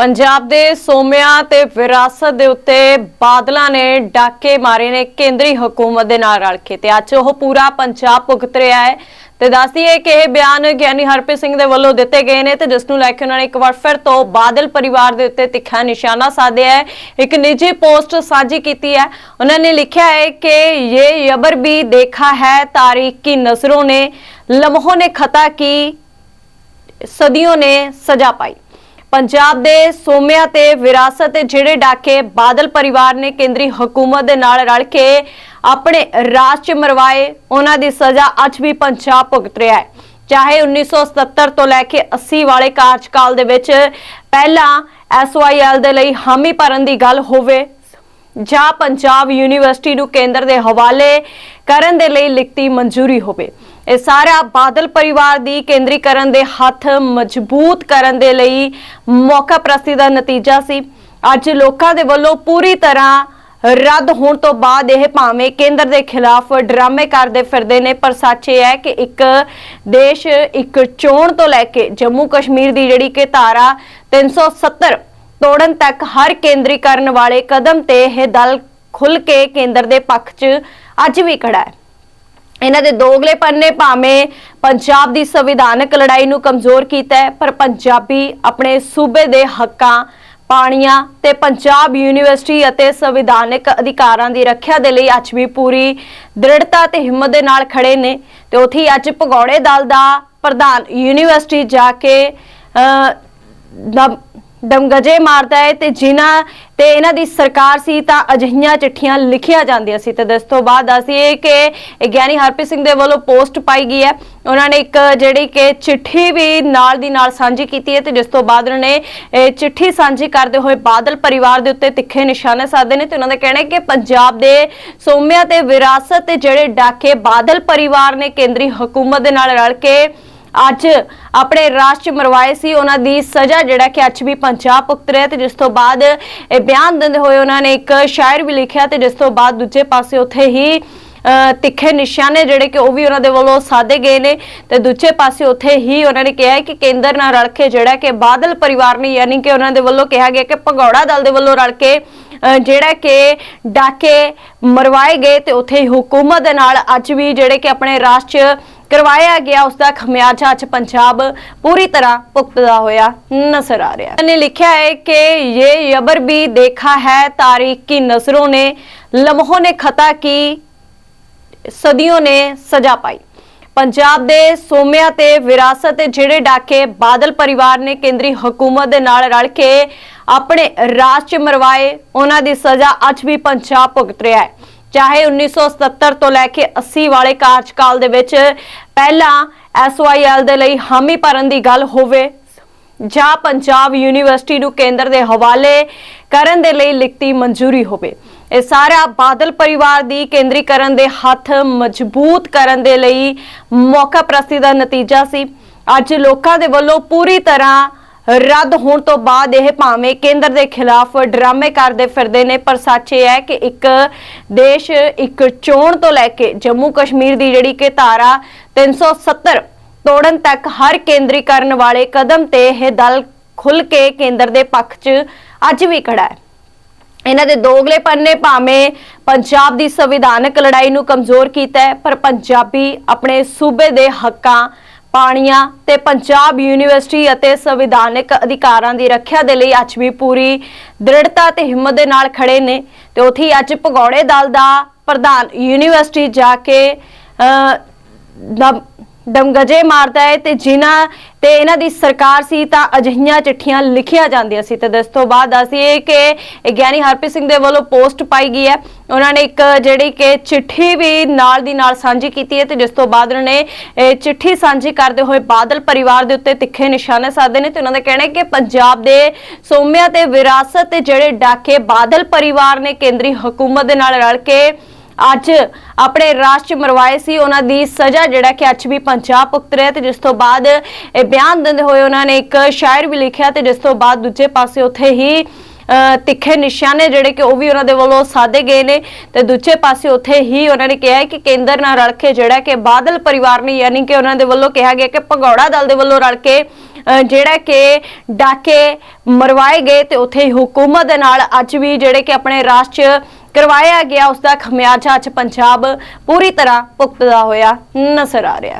ਪੰਜਾਬ ਦੇ ਸੋਮਿਆਂ ਤੇ ਵਿਰਾਸਤ ਦੇ ਉੱਤੇ ਬਾਦਲਾਂ ਨੇ ਡਾਕੇ ਮਾਰੇ ਨੇ ਕੇਂਦਰੀ ਹਕੂਮਤ ਦੇ ਨਾਲ ਰਲ ਕੇ ਤੇ ਅੱਜ ਉਹ ਪੂਰਾ ਪੰਜਾਬ ਭੁਗਤ ਰਿਹਾ ਹੈ। ਤੇ ਦੱਸਦੀ ਹੈ ਕਿ ਇਹ ਬਿਆਨ ਗਿਆਨੀ ਹਰਪ੍ਰੀਤ ਸਿੰਘ ਦੇ ਵੱਲੋਂ ਦਿੱਤੇ ਗਏ ਨੇ ਤੇ ਜਿਸ ਨੂੰ ਲੈ ਕੇ ਉਹਨਾਂ ਨੇ ਇੱਕ ਵਾਰ ਫਿਰ ਤੋਂ ਬਾਦਲ ਪਰਿਵਾਰ ਦੇ ਉੱਤੇ ਤਿੱਖਾ ਨਿਸ਼ਾਨਾ ਸਾਧਿਆ ਹੈ। ਇੱਕ ਨਿੱਜੀ ਪੋਸਟ ਸਾਂਝੀ ਕੀਤੀ ਹੈ। ਉਹਨਾਂ ਨੇ ਲਿਖਿਆ ਹੈ ਕਿ ਇਹ ਯਬਰ ਵੀ ਦੇਖਾ ਹੈ ਤਾਰੀਖ ਕੀ ਨਜ਼ਰੋਂ ਨੇ, ਲਮਹੋਂ ਨੇ ਖਤਾ ਕੀ, ਸਦੀਆਂ ਨੇ ਸਜ਼ਾ ਪਾਈ। ਪੰਜਾਬ ਦੇ ਸੋਮਿਆਂ ਤੇ ਵਿਰਾਸਤ ਤੇ ਜਿਹੜੇ ਡਾਕੇ ਬਾਦਲ ਪਰਿਵਾਰ ਨੇ ਕੇਂਦਰੀ ਹਕੂਮਤ ਦੇ ਨਾਲ ਰਲ ਕੇ ਆਪਣੇ ਰਾਜ ਚ ਮਰਵਾਏ, ਉਹਨਾਂ ਦੀ ਸਜ਼ਾ ਅੱਜ ਵੀ ਪੰਜਾਬ ਭੁਗਤ ਰਿਹਾ ਹੈ। ਚਾਹੇ 1977 ਤੋਂ ਲੈ ਕੇ 80 ਵਾਲੇ ਕਾਰਜਕਾਲ ਦੇ ਵਿੱਚ ਪਹਿਲਾਂ ਐਸਵਾਈਐਲ ਦੇ ਲਈ ਹਾਮੀ ਭਰਨ ਦੀ ਗੱਲ ਹੋਵੇ ਜਾਂ ਪੰਜਾਬ ਯੂਨੀਵਰਸਿਟੀ ਨੂੰ ਕੇਂਦਰ ਦੇ ਹਵਾਲੇ ਕਰਨ ਦੇ ਲਈ ਲਿਖਤੀ ਮਨਜ਼ੂਰੀ ਹੋਵੇ। ਇਹ ਸਾਰਾ ਬਾਦਲ ਪਰਿਵਾਰ ਦੀ ਕੇਂਦਰੀਕਰਨ ਦੇ ਹੱਥ ਮਜ਼ਬੂਤ ਕਰਨ ਦੇ ਲਈ ਮੌਕਾ ਪ੍ਰਸਤੀ ਦਾ ਨਤੀਜਾ ਸੀ। ਅੱਜ ਲੋਕਾਂ ਦੇ ਵੱਲੋਂ ਪੂਰੀ ਤਰ੍ਹਾਂ ਰੱਦ ਹੋਣ ਤੋਂ ਬਾਅਦ ਇਹ ਭਾਵੇਂ ਕੇਂਦਰ ਦੇ ਖਿਲਾਫ ਡਰਾਮੇ ਕਰਦੇ ਫਿਰਦੇ ਨੇ, ਪਰ ਸੱਚ ਇਹ ਹੈ ਕਿ ਇੱਕ ਦੇਸ਼ ਇੱਕ ਚੋਣ ਤੋਂ ਲੈ ਕੇ ਜੰਮੂ ਕਸ਼ਮੀਰ ਦੀ ਜਿਹੜੀ ਕਿ ਧਾਰਾ 370 ਤੋੜਨ ਤੱਕ ਹਰ ਕੇਂਦਰੀਕਰਨ ਵਾਲੇ ਕਦਮ ਤੇ ਇਹ ਦਲ ਖੁੱਲ ਕੇ ਕੇਂਦਰ ਦੇ ਪੱਖ 'ਚ ਅੱਜ ਵੀ ਖੜਾ ਹੈ। ਇਹਨਾਂ ਦੇ ਦੋਗਲੇਪਨ ਨੇ ਭਾਵੇਂ ਪੰਜਾਬ ਦੀ ਸੰਵਿਧਾਨਕ ਲੜਾਈ ਨੂੰ ਕਮਜ਼ੋਰ ਕੀਤਾ ਹੈ, ਪਰ ਪੰਜਾਬੀ ਆਪਣੇ ਸੂਬੇ ਦੇ ਹੱਕਾਂ, ਪਾਣੀਆਂ ਤੇ ਪੰਜਾਬ ਯੂਨੀਵਰਸਿਟੀ ਅਤੇ ਸੰਵਿਧਾਨਕ ਅਧਿਕਾਰਾਂ ਦੀ ਰੱਖਿਆ ਦੇ ਲਈ ਅੱਜ ਵੀ ਪੂਰੀ ਦ੍ਰਿੜਤਾ ਤੇ ਹਿੰਮਤ ਦੇ ਨਾਲ ਖੜੇ ਨੇ ਤੇ ਉੱਥੇ ਅੱਜ ਭਗੌੜੇ ਦਲ ਦਾ ਪ੍ਰਧਾਨ ਯੂਨੀਵਰਸਿਟੀ ਜਾ ਕੇ ਅਹ, ਮਾਰਦਾ ਹੈ ਤੇ ਜਿਨ੍ਹਾਂ ਤੇ ਇਹਨਾਂ ਦੀ ਸਰਕਾਰ ਸੀ ਤਾਂ ਅਜਿਹੀਆਂ ਚਿੱਠੀਆਂ ਲਿਖੀਆਂ ਜਾਂਦੀਆਂ ਸੀ। ਤੇ ਇਸ ਤੋਂ ਬਾਅਦ ਅਸੀਂ ਕਿ ਗਿਆਨੀ ਹਰਪ੍ਰੀਤ ਸਿੰਘ ਦੇ ਵੱਲੋਂ ਪੋਸਟ ਪਾਈ ਗਈ ਹੈ। ਉਹਨਾਂ ਨੇ ਇੱਕ ਜਿਹੜੀ ਕਿ ਚਿੱਠੀ ਵੀ ਨਾਲ ਦੀ ਨਾਲ ਸਾਂਝੀ ਕੀਤੀ ਹੈ ਤੇ ਜਿਸ ਤੋਂ ਬਾਅਦ ਉਹਨਾਂ ਨੇ ਇਹ ਚਿੱਠੀ ਸਾਂਝੀ ਕਰਦੇ ਹੋਏ ਬਾਦਲ ਪਰਿਵਾਰ ਦੇ ਉੱਤੇ ਤਿੱਖੇ ਨਿਸ਼ਾਨੇ ਸਾਧੇ ਨੇ ਤੇ ਉਹਨਾਂ ਦਾ ਕਹਿਣਾ ਹੈ ਕਿ ਪੰਜਾਬ ਦੇ ਸੋਮਿਆਂ ਤੇ ਵਿਰਾਸਤ ਤੇ ਜਿਹੜੇ ਡਾਕੇ ਬਾਦਲ ਪਰਿਵਾਰ ਨੇ ਕੇਂਦਰੀ ਹਕੂਮਤ ਦੇ ਨਾਲ ਰਲ ਕੇ ਅੱਜ ਆਪਣੇ ਰਾਸ਼ਟਰ ਮਰਵਾਏ ਸੀ। ਉਹਨਾਂ ਦੀ ਸਜ਼ਾ ਜਿਹੜਾ ਕਿ ਅੱਜ ਵੀ ਪੰਜਾਬ ਭੁਗਤ ਰਿਹਾ ਤੇ ਜਿਸ ਤੋਂ ਬਾਅਦ ਇਹ ਬਿਆਨ ਦਿੰਦੇ ਹੋਏ ਉਹਨਾਂ ਨੇ ਇੱਕ ਸ਼ਾਇਰ ਵੀ ਲਿਖਿਆ ਤੇ ਜਿਸ ਤੋਂ ਬਾਅਦ ਦੂਜੇ ਪਾਸੇ ਉੱਥੇ ਹੀ ਤਿੱਖੇ ਨਿਸ਼ਾਨੇ ਜਿਹੜੇ ਕਿ ਉਹ ਵੀ ਉਹਨਾਂ ਦੇ ਵੱਲੋਂ ਸਾਧੇ ਗਏ ਨੇ ਤੇ ਦੂਜੇ ਪਾਸੇ ਉੱਥੇ ਹੀ ਉਹਨਾਂ ਨੇ ਕਿਹਾ ਕਿ ਕੇਂਦਰ ਨਾਲ ਰਲ ਕੇ ਜਿਹੜਾ ਕਿ ਬਾਦਲ ਪਰਿਵਾਰ ਨੇ ਯਾਨੀ ਕਿ ਉਹਨਾਂ ਦੇ ਵੱਲੋਂ ਕਿਹਾ ਗਿਆ ਕਿ ਭਗੌੜਾ ਦਲ ਦੇ ਵੱਲੋਂ ਰਲ ਕੇ ਅ, ਜਿਹੜਾ ਕਿ ਡਾਕੇ ਮਰਵਾਏ ਗਏ ਤੇ ਉੱਥੇ ਹੀ ਹਕੂਮਤ ਦੇ ਨਾਲ ਅੱਜ ਵੀ ਜਿਹੜੇ ਕਿ ਆਪਣੇ ਰਾਸ਼ਟਰ ਕਰਵਾਇਆ ਗਿਆ ਉਸ ਦਾ ਖਮਿਆਜਾ ਅੱਜ ਪੰਜਾਬ ਪੂਰੀ ਤਰ੍ਹਾਂ ਭੁਗਤਦਾ ਹੋਇਆ ਨਜ਼ਰ ਆ ਰਿਹਾ ਨੇ ਲਿਖਿਆ ਹੈ ਕਿ ਇਹ ਯਬਰ ਵੀ ਦੇਖਾ ਹੈ, ਤਾਰੀਖ ਕੀ ਨਜ਼ਰੋਂ ਨੇ, ਲਮਹੋਂ ਨੇ ਖਤਾ ਕੀ, ਸਦੀਆਂ ਨੇ ਸਜ਼ਾ ਪਾਈ। ਪੰਜਾਬ ਦੇ ਸੋਮਿਆ ਤੇ ਵਿਰਾਸਤ ਜਿਹੜੇ ਡਾਕੇ ਬਾਦਲ ਪਰਿਵਾਰ ਨੇ ਕੇਂਦਰੀ ਹਕੂਮਤ ਦੇ ਨਾਲ ਰਲ ਕੇ ਆਪਣੇ ਰਾਜ ਚ ਮਰਵਾਏ, ਉਹਨਾਂ ਦੀ ਸਜ਼ਾ ਅੱਜ ਵੀ ਪੰਜਾਬ ਭੁਗਤ ਰਿਹਾ ਹੈ। ਚਾਹੇ 1977 ਤੋਂ ਲੈ ਕੇ 80 ਵਾਲੇ ਕਾਰਜਕਾਲ ਦੇ ਵਿੱਚ ਪਹਿਲਾਂ ਐਸਵਾਈਐਲ ਦੇ ਲਈ ਹਾਮੀ ਭਰਨ ਦੀ ਗੱਲ ਹੋਵੇ ਜਾਂ ਪੰਜਾਬ ਯੂਨੀਵਰਸਿਟੀ ਨੂੰ ਕੇਂਦਰ ਦੇ ਹਵਾਲੇ ਕਰਨ ਦੇ ਲਈ ਲਿਖਤੀ ਮਨਜ਼ੂਰੀ ਹੋਵੇ, ਇਹ ਸਾਰਾ ਬਾਦਲ ਪਰਿਵਾਰ ਦੀ ਕੇਂਦਰੀਕਰਨ ਦੇ ਹੱਥ ਮਜ਼ਬੂਤ ਕਰਨ ਦੇ ਲਈ ਮੌਕਾ ਪ੍ਰਸਤੀ ਦਾ ਨਤੀਜਾ ਸੀ। ਅੱਜ ਲੋਕਾਂ ਦੇ ਵੱਲੋਂ ਪੂਰੀ ਤਰ੍ਹਾਂ ਰੱਦ ਹੋਣ ਤੋਂ ਬਾਅਦ ਇਹ ਭਾਵੇਂ ਕੇਂਦਰ ਦੇ ਖਿਲਾਫ ਡਰਾਮੇ ਕਰਦੇ ਫਿਰਦੇ ਨੇ, ਪਰ ਸੱਚ ਇਹ ਹੈ ਕਿ ਇੱਕ ਦੇਸ਼ ਇੱਕ ਚੋਣ ਤੋਂ ਲੈ ਕੇ ਜੰਮੂ ਕਸ਼ਮੀਰ ਦੀ ਜਿਹੜੀ ਕਿ ਧਾਰਾ 370 ਤੋੜਨ ਤੱਕ ਹਰ ਕੇਂਦਰੀਕਰਨ ਵਾਲੇ ਕਦਮ ਤੇ ਇਹ ਦਲ ਖੁੱਲ ਕੇ ਕੇਂਦਰ ਦੇ ਪੱਖ 'ਚ ਅੱਜ ਵੀ ਖੜਾ ਹੈ। ਇਹਨਾਂ ਦੇ ਦੋਗਲੇਪਨ ਨੇ ਭਾਵੇਂ ਪੰਜਾਬ ਦੀ ਸੰਵਿਧਾਨਕ ਲੜਾਈ ਨੂੰ ਕਮਜ਼ੋਰ ਕੀਤਾ ਹੈ, ਪਰ ਪੰਜਾਬੀ ਆਪਣੇ ਸੂਬੇ ਦੇ ਹੱਕਾਂ ਪਾਣੀਆਂ ਤੇ ਪੰਜਾਬ ਯੂਨੀਵਰਸਿਟੀ ਅਤੇ ਸੰਵਿਧਾਨਕ ਅਧਿਕਾਰਾਂ ਦੀ ਰੱਖਿਆ ਦੇ ਲਈ ਅੱਜ ਵੀ ਪੂਰੀ ਦ੍ਰਿੜਤਾ ਤੇ ਹਿੰਮਤ ਦੇ ਨਾਲ ਖੜੇ ਨੇ ਤੇ ਉੱਥੇ ਅੱਜ ਭਗੌੜੇ ਦਲ ਦਾ ਪ੍ਰਧਾਨ ਯੂਨੀਵਰਸਿਟੀ ਜਾ ਕੇ ਅ, ਮਾਰਦਾ ਹੈ ਤੇ ਜਿਨ੍ਹਾਂ ਤੇ ਇਹਨਾਂ ਦੀ ਸਰਕਾਰ ਸੀ ਤਾਂ ਅਜਿਹੀਆਂ ਚਿੱਠੀਆਂ ਲਿਖੀਆਂ ਜਾਂਦੀਆਂ ਸੀ। ਤੇ ਇਸ ਤੋਂ ਬਾਅਦ ਅਸੀਂ ਕਿ ਗਿਆਨੀ ਹਰਪ੍ਰੀਤ ਸਿੰਘ ਦੇ ਵੱਲੋਂ ਪੋਸਟ ਪਾਈ ਗਈ ਹੈ। ਉਹਨਾਂ ਨੇ ਇੱਕ ਜਿਹੜੀ ਕਿ ਚਿੱਠੀ ਵੀ ਨਾਲ ਦੀ ਨਾਲ ਸਾਂਝੀ ਕੀਤੀ ਹੈ ਤੇ ਜਿਸ ਤੋਂ ਬਾਅਦ ਉਹਨਾਂ ਨੇ ਇਹ ਚਿੱਠੀ ਸਾਂਝੀ ਕਰਦੇ ਹੋਏ ਬਾਦਲ ਪਰਿਵਾਰ ਦੇ ਉੱਤੇ ਤਿੱਖੇ ਨਿਸ਼ਾਨੇ ਸਾਧੇ ਨੇ ਤੇ ਉਹਨਾਂ ਦਾ ਕਹਿਣਾ ਹੈ ਕਿ ਪੰਜਾਬ ਦੇ ਸੋਮਿਆਂ ਤੇ ਵਿਰਾਸਤ ਤੇ ਜਿਹੜੇ ਡਾਕੇ ਬਾਦਲ ਪਰਿਵਾਰ ਨੇ ਕੇਂਦਰੀ ਹਕੂਮਤ ਦੇ ਨਾਲ ਰਲ ਕੇ ਅੱਜ ਆਪਣੇ ਰਾਸ਼ਟਰ ਮਰਵਾਏ ਸੀ। ਉਹਨਾਂ ਦੀ ਸਜ਼ਾ ਜਿਹੜਾ ਕਿ ਅੱਜ ਵੀ ਪੰਜਾਬ ਭੁਗਤ ਰਿਹਾ ਤੇ ਜਿਸ ਤੋਂ ਬਾਅਦ ਇਹ ਬਿਆਨ ਦਿੰਦੇ ਹੋਏ ਉਹਨਾਂ ਨੇ ਇੱਕ ਸ਼ਾਇਰ ਵੀ ਲਿਖਿਆ ਤੇ ਜਿਸ ਤੋਂ ਬਾਅਦ ਦੂਜੇ ਪਾਸੇ ਉੱਥੇ ਹੀ ਤਿੱਖੇ ਨਿਸ਼ਾਨੇ ਜਿਹੜੇ ਕਿ ਉਹ ਵੀ ਉਹਨਾਂ ਦੇ ਵੱਲੋਂ ਸਾਧੇ ਗਏ ਨੇ ਤੇ ਦੂਜੇ ਪਾਸੇ ਉੱਥੇ ਹੀ ਉਹਨਾਂ ਨੇ ਕਿਹਾ ਕਿ ਕੇਂਦਰ ਨਾਲ ਰਲ ਕੇ ਜਿਹੜਾ ਕਿ ਬਾਦਲ ਪਰਿਵਾਰ ਨੇ ਯਾਨੀ ਕਿ ਉਹਨਾਂ ਦੇ ਵੱਲੋਂ ਕਿਹਾ ਗਿਆ ਕਿ ਭਗੌੜਾ ਦਲ ਦੇ ਵੱਲੋਂ ਰਲ ਕੇ ਅ, ਜਿਹੜਾ ਕਿ ਡਾਕੇ ਮਰਵਾਏ ਗਏ ਤੇ ਉੱਥੇ ਹਕੂਮਤ ਦੇ ਨਾਲ ਅੱਜ ਵੀ ਜਿਹੜੇ ਕਿ ਆਪਣੇ ਰਾਸ਼ਟਰ 'ਚ ਕਰਵਾਇਆ ਗਿਆ ਉਸ ਦਾ ਖਮਿਆਜਾ ਅੱਜ ਪੰਜਾਬ ਪੂਰੀ ਤਰ੍ਹਾਂ ਭੁਗਤਦਾ ਹੋਇਆ ਨਜ਼ਰ ਆ ਰਿਹਾ